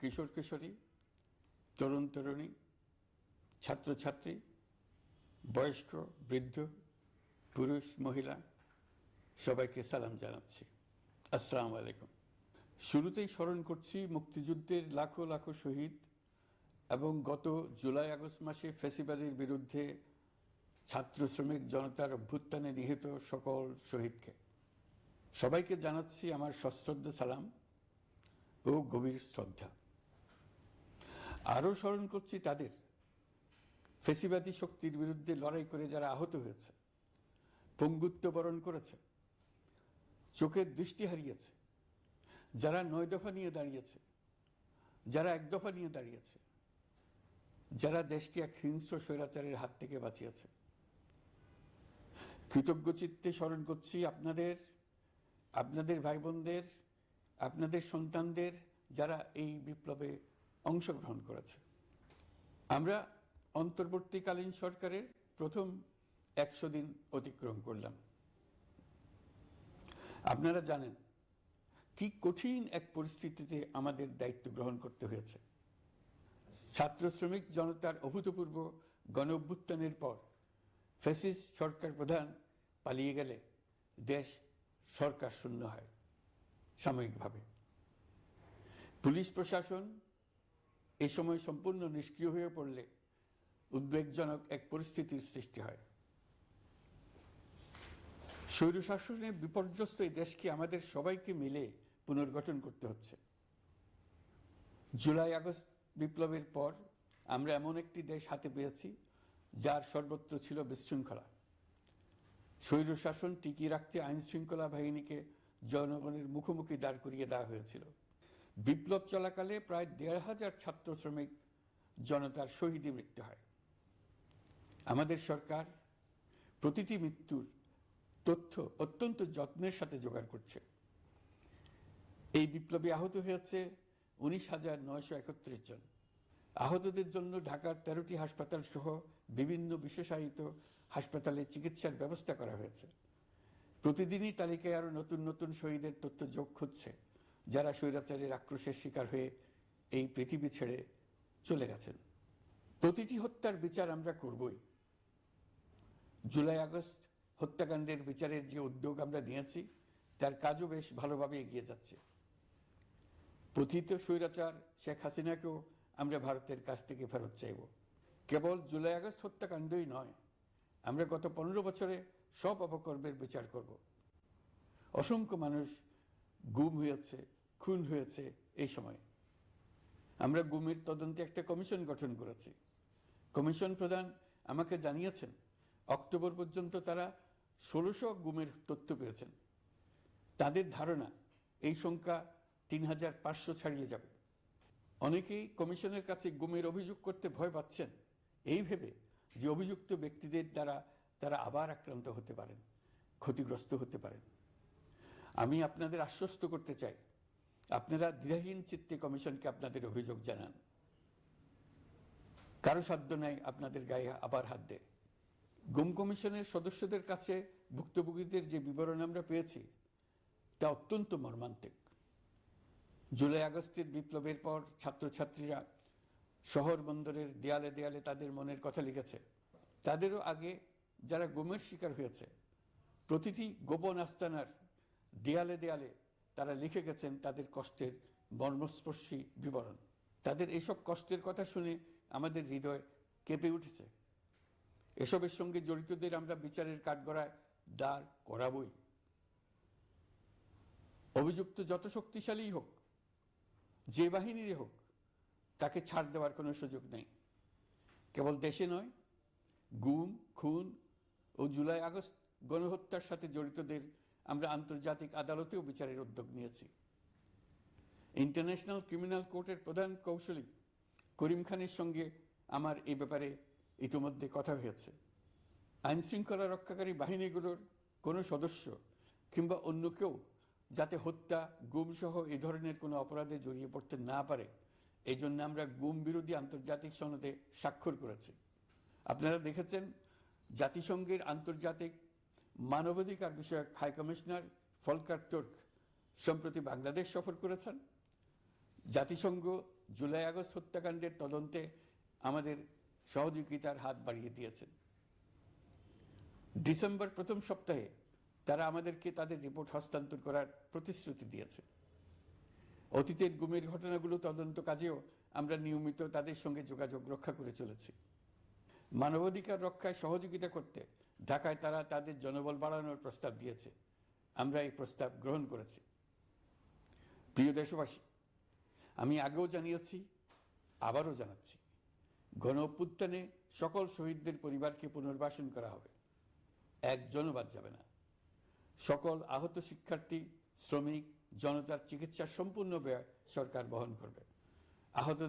কিশোর কিশোরী, তরুণ তরুণী, ছাত্রছাত্রী, বয়স্ক, বৃদ্ধ, পুরুষ, মহিলা, সবাইকে সালাম জানাচ্ছি। আসসালাম আলাইকুম। শুরুতেই স্মরণ করছি মুক্তিযুদ্ধের লাখো লাখো শহীদ এবং গত জুলাই আগস্ট মাসে ফেসিবাদের বিরুদ্ধে ছাত্র শ্রমিক জনতার অভ্যুত্থানে নিহত সকল শহীদকে। সবাইকে জানাচ্ছি আমার সশ্রদ্ধ সালাম ও গভীর শ্রদ্ধা। আরও স্মরণ করছি তাদের। ফেসিবাদী শক্তির বিরুদ্ধে লড়াই করে যারা আহত হয়েছে, পঙ্গুত্ব বরণ করেছে, চোখের দৃষ্টি হারিয়েছে, যারা নয় দফা নিয়ে দাঁড়িয়েছে, যারা এক দফা নিয়ে দাঁড়িয়েছে, যারা দেশকে এক হিংস্র স্বৈরাচারের হাত থেকে বাঁচিয়েছে। কৃতজ্ঞ চিত্তে স্মরণ করছি আপনাদের আপনাদের ভাই বোনদের আপনাদের সন্তানদের যারা এই বিপ্লবে অংশগ্রহণ করেছে। আমরা অন্তর্বর্তীকালীন সরকারের প্রথম একশো দিন অতিক্রম করলাম। আপনারা জানেন কি কঠিন এক পরিস্থিতিতে আমাদের দায়িত্ব গ্রহণ করতে হয়েছে। ছাত্র শ্রমিক জনতার অভূতপূর্ব গণ অভ্যুত্থানের পর ফ্যাসিস সরকার প্রধান পালিয়ে গেলে দেশ সরকার শূন্য হয় সাময়িকভাবে। পুলিশ প্রশাসন এ সময় সম্পূর্ণ নিষ্ক্রিয় হয়ে পড়লে উদ্বেগজনক এক পরিস্থিতির সৃষ্টি হয়। স্বৈরশাসনে বিপর্যস্ত এই দেশকে আমাদের সবাইকে মিলে পুনর্গঠন করতে হচ্ছে। জুলাই আগস্ট বিপ্লবের পর আমরা এমন একটি দেশ হাতে পেয়েছি, যার সর্বত্র ছিল বিশৃঙ্খলা। স্বৈরশাসন টিকিয়ে রাখতে আইন শৃঙ্খলা বাহিনীকে জনগণের মুখোমুখি দাঁড় করিয়ে দেওয়া হয়েছিল। বিপ্লব চলাকালে প্রায় দেড় হাজার ছাত্র শ্রমিক জনতার শহীদে মৃত্যু হয়। আমাদের সরকার প্রতিটি মৃত্যুর তথ্য অত্যন্ত যত্নের সাথে জোগাড় করছে। এই বিপ্লবে আহত হয়েছে উনিশ হাজার নয়শো একত্রিশ জন। আহতদের জন্য ঢাকার তেরোটি হাসপাতাল সহ বিভিন্ন বিশেষায়িত হাসপাতালে চিকিৎসার ব্যবস্থা করা হয়েছে। প্রতিদিনই তালিকায় আরও নতুন নতুন শহীদের তথ্য যোগ খুঁজছে যারা স্বৈরাচারের আক্রোশের শিকার হয়ে এই পৃথিবী ছেড়ে চলে গেছেন। প্রতিটি হত্যার বিচার আমরা করবই। জুলাই আগস্ট হত্যাকাণ্ডের বিচারের যে উদ্যোগ আমরা নিয়েছি, তার কাজও বেশ ভালোভাবে এগিয়ে যাচ্ছে। প্রথিত স্বৈরাচার শেখ হাসিনাকেও আমরা ভারতের কাছ থেকে ফেরত চাইব। কেবল জুলাই আগস্ট হত্যাকাণ্ডই নয়, আমরা গত পনেরো বছরে সব অপকর্মের বিচার করব। অসংখ্য মানুষ গুম হয়েছে খুন হয়েছে এই সময়। আমরা গুমের তদন্তে একটা কমিশন গঠন করেছি। কমিশন প্রধান আমাকে জানিয়েছেন, অক্টোবর পর্যন্ত তারা ষোলোশো গুমের তথ্য পেয়েছেন। তাদের ধারণা এই সংখ্যা তিন হাজার পাঁচশো ছাড়িয়ে যাবে। অনেকেই কমিশনের কাছে গুমের অভিযোগ করতে ভয় পাচ্ছেন। এই ভেবে যে অভিযুক্ত ব্যক্তিদের দ্বারা তারা আবার আক্রান্ত হতে পারেন, ক্ষতিগ্রস্ত হতে পারেন। আমি আপনাদের আশ্বস্ত করতে চাই আপনারা দ্বিধাহীন চিত্তে কমিশনকে আপনাদের অভিযোগ জানান। কারও সাধ্য নাই আপনাদের গায়ে আবার হাত দেয়। গুম কমিশনের সদস্যদের কাছে ভুক্তভোগীদের যে বিবরণ আমরা পেয়েছি, তা অত্যন্ত মর্মান্তিক। জুলাই আগস্টের বিপ্লবের পর ছাত্রছাত্রীরা শহর বন্দরের দেয়ালে দেয়ালে তাদের মনের কথা লিখেছে। তাদেরও আগে যারা গুমের শিকার হয়েছে, প্রতিটি গোপন আস্তানার দেয়ালে দেয়ালে তারা লিখে গেছেন তাদের কষ্টের মর্মস্পর্শী বিবরণ। তাদের এসব কষ্টের কথা শুনে আমাদের হৃদয় কেঁপে উঠেছে। এসবের সঙ্গে জড়িতদের আমরা বিচারের কাঠগড়ায় দাঁড় করাবই। অভিযুক্ত যত শক্তিশালী হোক, যে বাহিনীরই হোক, তাকে ছাড় দেওয়ার কোনো সুযোগ নেই। কেবল দেশে নয়, গুম, খুন ও জুলাই আগস্ট গণহত্যার সাথে জড়িতদের আমরা আন্তর্জাতিক আদালতেও বিচারের উদ্যোগ নিয়েছি। ইন্টারন্যাশনাল ক্রিমিনাল কোর্টের প্রধান কৌশলী করিম খানের সঙ্গে আমার এই ব্যাপারে ইতিমধ্যে কথা হয়েছে। আইন শৃঙ্খলা রক্ষাকারী বাহিনীগুলোর কোনো সদস্য কিংবা অন্য কেউ যাতে হত্যা, গুম সহ এই ধরনের কোনো অপরাধে জড়িয়ে পড়তে না পারে এই জন্য আমরা গুম বিরোধী আন্তর্জাতিক সনদে স্বাক্ষর করেছি। আপনারা দেখেছেন জাতিসংঘের আন্তর্জাতিক মানবাধিকার বিষয়ক হাই কমিশনার ফলকার তুর্ক সম্প্রতি বাংলাদেশ সফর করেছেন। জাতিসংঘ জুলাই আগস্ট হত্যাকাণ্ডের তদন্তে আমাদের সহযোগিতার হাত বাড়িয়ে দিয়েছেন। ডিসেম্বর প্রথম সপ্তাহে তারা আমাদেরকে তাদের রিপোর্ট হস্তান্তর করার প্রতিশ্রুতি দিয়েছে। অতীতের গুমের ঘটনাগুলো তদন্ত কাজেও আমরা নিয়মিত তাদের সঙ্গে যোগাযোগ রক্ষা করে চলেছি। মানবাধিকার রক্ষায় সহযোগিতা করতে ঢাকায় তারা তাদের জনবল বাড়ানোর প্রস্তাব দিয়েছে। আমরা এই প্রস্তাব গ্রহণ করেছি। প্রিয় দেশবাসী, আমি আগেও জানিয়েছি, আবারও জানাচ্ছি, গণ অভ্যুত্থানে সকল শহীদদের পরিবারকে পুনর্বাসন করা হবে। একজনও বাদ যাবে না। সকল আহত শিক্ষার্থী, শ্রমিক, জনতার চিকিৎসার সম্পূর্ণ ব্যয় সরকার বহন করবে। আহত